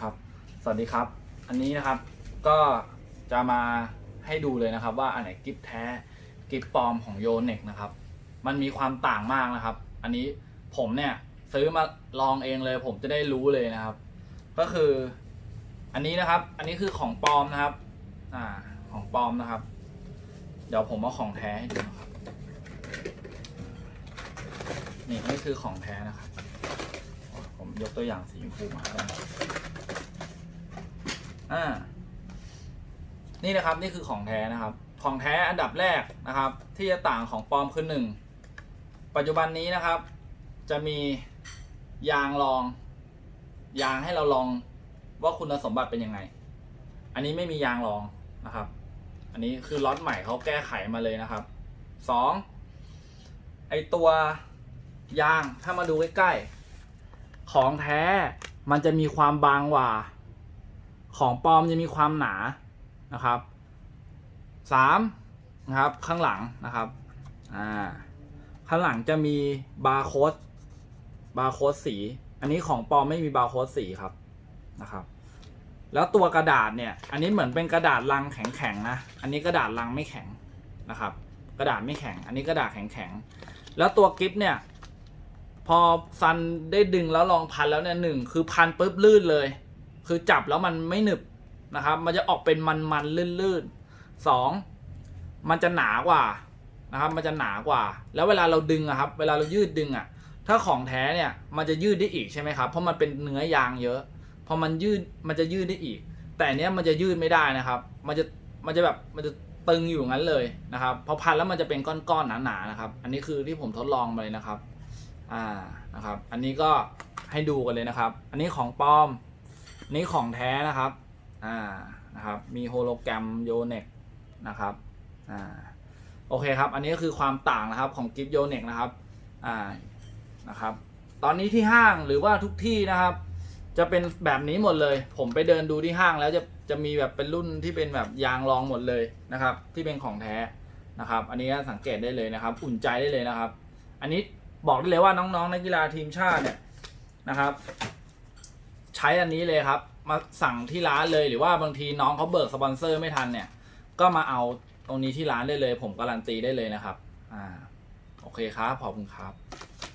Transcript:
ครับ สวัสดีครับ อันนี้นะครับก็จะมาให้ดูเลยนะครับ ว่าอันไหนกิฟแท้กิฟปลอมของโยเน็กนะครับ มันมีความต่างมากนะครับ อันนี้ผมเนี่ยซื้อมาลองเองเลย ผมจะได้รู้เลยนะครับ ก็คืออันนี้นะครับ อันนี้คือของปลอมนะครับ อ่า ของปลอมนะครับ เดี๋ยวผมเอาของแท้ให้ดูนะครับ นี่นี่คือของแท้นะครับ ผมยกตัวอย่างสีชมพูมาแล้วกัน อ่า นี่นะครับนี่คือของแท้นะครับ ของแท้อันดับแรกนะครับ ที่จะต่างของปลอมคือหนึ่งปัจจุบันนี้นะครับ จะมียางรอง ยางให้เราลองว่าคุณสมบัติเป็นยังไง อันนี้ไม่มียางรองนะครับ อันนี้คือล็อตใหม่เขาแก้ไขมาเลยนะครับสองไอตัวยางถ้ามาดูใกล้ๆของแท้มันจะมีความบางกว่า ของปลอมจะมีความหนานะครับสามนะครับข้างหลังนะครับอ่าข้างหลังจะมีบาร์โค้ดบาร์โค้ดสี อันนี้ของปลอมไม่มีบาร์โค้ดสีครับนะครับ แล้วตัวกระดาษเนี่ย อันนี้เหมือนเป็นกระดาษลังแข็งๆนะ อันนี้กระดาษลังไม่แข็งนะครับ กระดาษไม่แข็ง อันนี้กระดาษแข็งๆ แล้วตัวกิฟเนี่ย พอซันได้ดึงแล้วลองพันแล้วเนี่ยหนึ่งคือพันปุ๊บลื่นเลย คือจับแล้วมันไม่หนึบนะครับ มันจะออกเป็นมันๆลื่นๆสองมันจะหนากว่านะครับ มันจะหนากว่า แล้วเวลาเราดึงอะครับ เวลาเรายืดดึงอะถ้าของแท้เนี่ย มันจะยืดได้อีกใช่ไหมครับ เพราะมันเป็นเนื้อยางเยอะ พอมันยืด มันจะยืดได้อีก แต่เนี้ยมันจะยืดไม่ได้นะครับ มันจะ มันจะแบบ มันจะตึงอยู่งั้นเลยนะครับ พอพันแล้วมันจะเป็นก้อนๆหนาๆนะครับ อันนี้คือที่ผมทดลองมาเลยนะครับ อ่า นะครับ อันนี้ก็ให้ดูกันเลยนะครับ อันนี้ของปลอม นนี้ของแท้นะครับ อ่า นะครับ มีโฮโลแกรมโยเน็กนะครับ อ่า โอเคครับ อันนี้ก็คือความต่างนะครับของกิฟโยเน็กนะครับ อ่า นะครับ ตอนนี้ที่ห้างหรือว่าทุกที่นะครับ จะเป็นแบบนี้หมดเลย ผมไปเดินดูที่ห้างแล้วจะจะมีแบบเป็นรุ่นที่เป็นแบบยางรองหมดเลยนะครับ ที่เป็นของแท้นะครับ อันนี้ก็สังเกตได้เลยนะครับ อุ่นใจได้เลยนะครับ อันนี้บอกได้เลยว่าน้องๆนักกีฬาทีมชาติเนี่ยนะครับ ใช้อันนี้เลยครับ มาสั่งที่ร้านเลยหรือว่าบางทีน้องเขาเบิกสปอนเซอร์ไม่ทันเนี่ย ก็มาเอาตรงนี้ที่ร้านได้เลย ผมการันตีได้เลยนะครับ อ่า โอเคครับ ขอบคุณครับ